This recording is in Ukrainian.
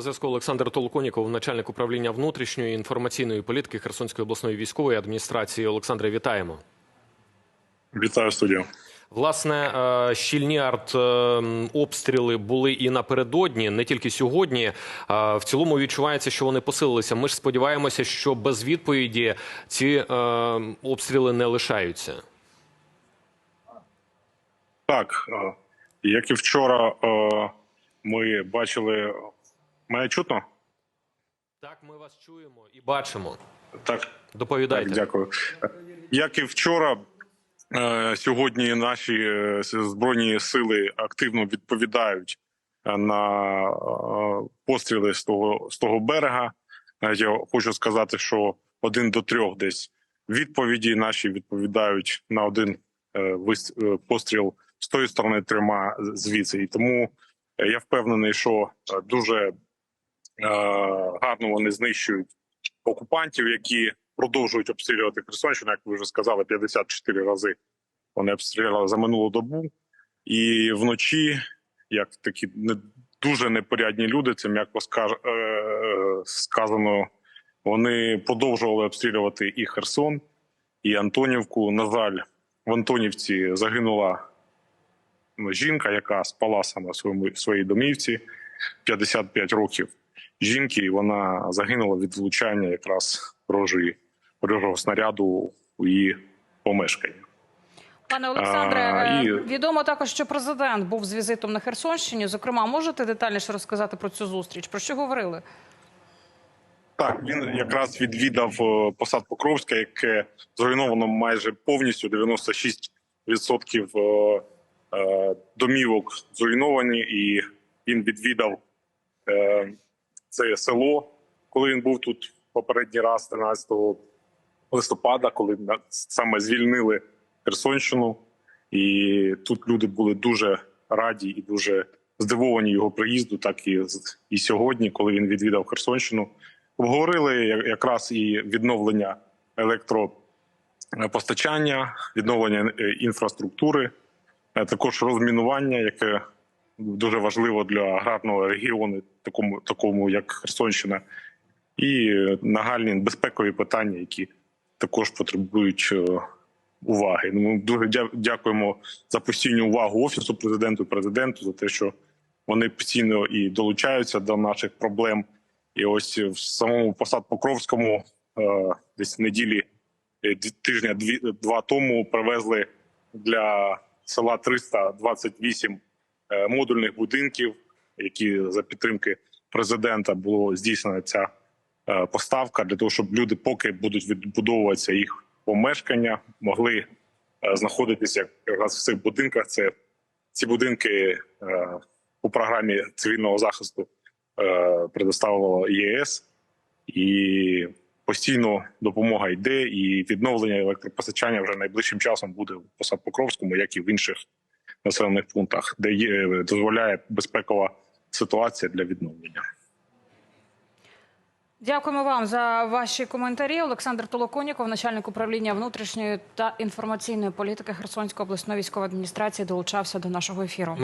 Зв'язку Олександр Толоконіков, начальник управління внутрішньої інформаційної політики Херсонської обласної військової адміністрації. Олександре, вітаємо. Вітаю студію. Власне, е, щільні артобстріли були і напередодні, не тільки сьогодні. Е, В цілому відчувається, що вони посилилися. Ми ж сподіваємося, що без відповіді ці е, обстріли не лишаються. Так, е, як і вчора, е, ми бачили. Мене чутно? Так, ми вас чуємо і бачимо. Так, Доповідайте. так, дякую. Як і вчора, е, сьогодні наші е, збройні сили активно відповідають е, на постріли з того, з того берега. Я хочу сказати, що один до трьох десь відповіді наші відповідають на один постріл з тої сторони трьома звідси. І тому я впевнений, що дуже гарно вони знищують окупантів, які продовжують обстрілювати Херсонщину, як ви вже сказали, 54 рази вони обстріляли за минулу добу. І вночі, як такі не дуже непорядні люди, це м'яко е, сказано, вони продовжували обстрілювати і Херсон, і Антонівку. На жаль, в Антонівці загинула жінка, яка спала саме в своєму своїй домівці 55 років жінки, і вона загинула від влучання якраз ворожої ворожого снаряду у її помешканні. Пане Олександре, А, е, і- відомо також, що президент був з візитом на Херсонщині. Зокрема, можете детальніше розказати про цю зустріч? Про що говорили? Так, він якраз відвідав е, посад Покровська, яке зруйновано майже повністю 96% е, е, домівок зруйновані, і він відвідав е, це село, коли він був тут попередній раз, 13 листопада, коли саме звільнили Херсонщину. І тут люди були дуже раді і дуже здивовані його приїзду, так і, і сьогодні, коли він відвідав Херсонщину. Обговорили якраз і відновлення електропостачання, відновлення е, інфраструктури, е, також розмінування, яке дуже важливо для аграрного регіону, такому, такому як Херсонщина, і нагальні безпекові питання, які також потребують е, уваги. Ну, Ми дуже дя- дякуємо за постійну увагу офісу президенту, президенту за те, що вони постійно і долучаються до наших проблем. І ось в самому посад Покровському е, десь неділі е, тижня дві два тому привезли для села 328 е, модульних будинків, які за підтримки президента було здійснена ця е, поставка для того, щоб люди, поки будуть відбудовуватися їх помешкання, могли е, знаходитися якраз в цих будинках. Це ці будинки е, у програмі цивільного захисту е, предоставило ЄС, і постійно допомога йде, і відновлення електропостачання вже найближчим часом буде в посад Покровському, як і в інших населених пунктах, де є дозволяє безпекова ситуація для відновлення. Дякуємо вам за ваші коментарі. Олександр Толоконіков, начальник управління внутрішньої та інформаційної політики Херсонської обласної військової адміністрації, долучався до нашого ефіру.